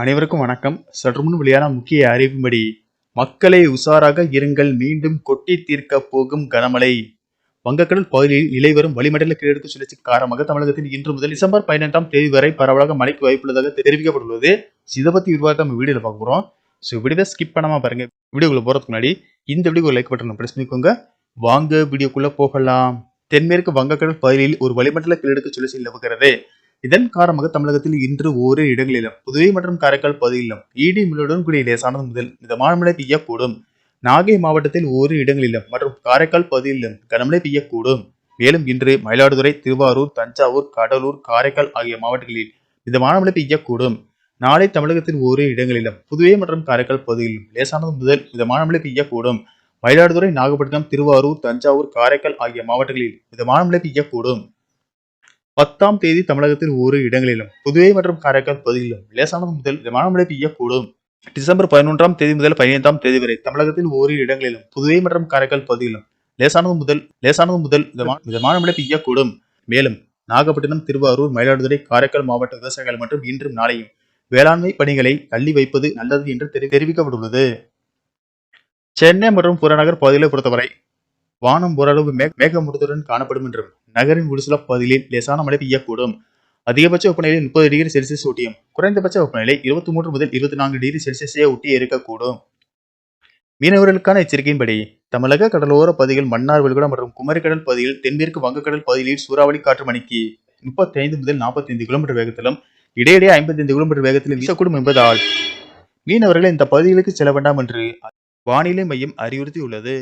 அனைவருக்கும் வணக்கம். சற்று முன் வெளியான முக்கிய அறிவின்படி மக்களை உஷாராக இருங்கள் மீண்டும் கொட்டி தீர்க்க போகும் கனமழை. வங்கக்கடல் பகுதியில் நிலை வரும் வளிமண்டல கிழக்கு சுழற்சி காரணமாக தமிழகத்தில் இன்று முதல் டிசம்பர் பதினெட்டாம் தேதி வரை பரவலாக மழைக்கு வாய்ப்புள்ளதாக தெரிவிக்கப்பட்டுள்ளது. இதை பத்தி விரிவாக நம்ம வீடியோல பார்க்க ஸோ வீடியோ ஸ்கிப் பண்ணாம பாருங்க. வீடியோக்குள்ள போறதுக்கு முன்னாடி இந்த வீடியோ லைக் பட்டன் பிரஸ் பண்ணிக்கோங்க. வாங்க வீடியோக்குள்ள போகலாம். தென்மேற்கு வங்கக்கடல் பகுதியில் ஒரு வளிமண்டல கிழக்கு சுழற்சி நிலவுகிறது. இதன் காரணமாக தமிழகத்தில் இன்று ஓரிரு இடங்களிலும் புதுவை மற்றும் காரைக்கால் பகுதியிலும் இடி மின்னுடன் கூடிய லேசானது முதல் மிதமான மழை பெய்யக்கூடும். நாகை மாவட்டத்தில் ஓரிரு இடங்களிலும் மற்றும் காரைக்கால் பகுதியிலும் கனமழை பெய்யக்கூடும். மேலும் இன்று மயிலாடுதுறை திருவாரூர் தஞ்சாவூர் கடலூர் காரைக்கால் ஆகிய மாவட்டங்களில் மிதமான மழை பெய்யக்கூடும். நாளை தமிழகத்தில் ஓரிரு இடங்களிலும் புதுவை மற்றும் காரைக்கால் பகுதியிலும் லேசானது முதல் மிதமான மழை பெய்யக்கூடும். மயிலாடுதுறை நாகப்பட்டினம் திருவாரூர் தஞ்சாவூர் காரைக்கால் ஆகிய மாவட்டங்களில் மிதமான மழை பெய்யக்கூடும். பத்தாம் தேதி தமிழகத்தில் ஒரு இடங்களிலும் புதுவை மற்றும் காரைக்கால் பகுதிகளிலும் லேசானது முதல் மிதமான மழை பெய்யக்கூடும். டிசம்பர் பதினொன்றாம் தேதி முதல் பதினைந்தாம் தேதி வரை தமிழகத்தில் ஓரிரு இடங்களிலும் புதுவை மற்றும் காரைக்கால் பகுதிகளிலும் லேசானது முதல் லேசானது முதல் மிதமான மழை பெய்யக்கூடும். மேலும் நாகப்பட்டினம் திருவாரூர் மயிலாடுதுறை காரைக்கால் மாவட்ட விவசாயிகள் மற்றும் இன்றும் நாளையும் வேளாண்மை பணிகளை தள்ளி வைப்பது நல்லது என்று தெரி- தெரிவிக்கப்பட்டுள்ளது. சென்னை மற்றும் புறநகர் பகுதிகளை பொறுத்தவரை வானம் ஓரளவு மே- மேகமூட்டத்துடன் காணப்படும் என்றும் நகரின் ஒரு சில பகுதிகளில் லேசான மழை பெய்யக்கூடும். அதிகபட்ச வெப்பநிலை முப்பது டிகிரி செல்சியஸ் ஒட்டியும் குறைந்தபட்ச வெப்பநிலை இருபத்தி மூன்று முதல் இருபத்தி நான்கு டிகிரி செல்சியஸே ஒட்டி இருக்கக்கூடும். மீனவர்களுக்கான எச்சரிக்கையின்படி தமிழக கடலோர பகுதிகள் மன்னார் விழுகுடா மற்றும் குமரிக்கடல் பகுதியில் தென்மேற்கு வங்கக்கடல் பகுதியில் சூறாவளி காற்று மணிக்கு முப்பத்தி ஐந்து முதல் நாற்பத்தி ஐந்து கிலோமீட்டர் வேகத்திலும் இடையிடையே ஐம்பத்தி ஐந்து கிலோமீட்டர் வேகத்திலும் வீசக்கூடும் என்பதால் மீனவர்கள் இந்த பகுதிகளுக்கு செல்ல வேண்டாம் என்று வானிலை மையம் அறிவுறுத்தியுள்ளது.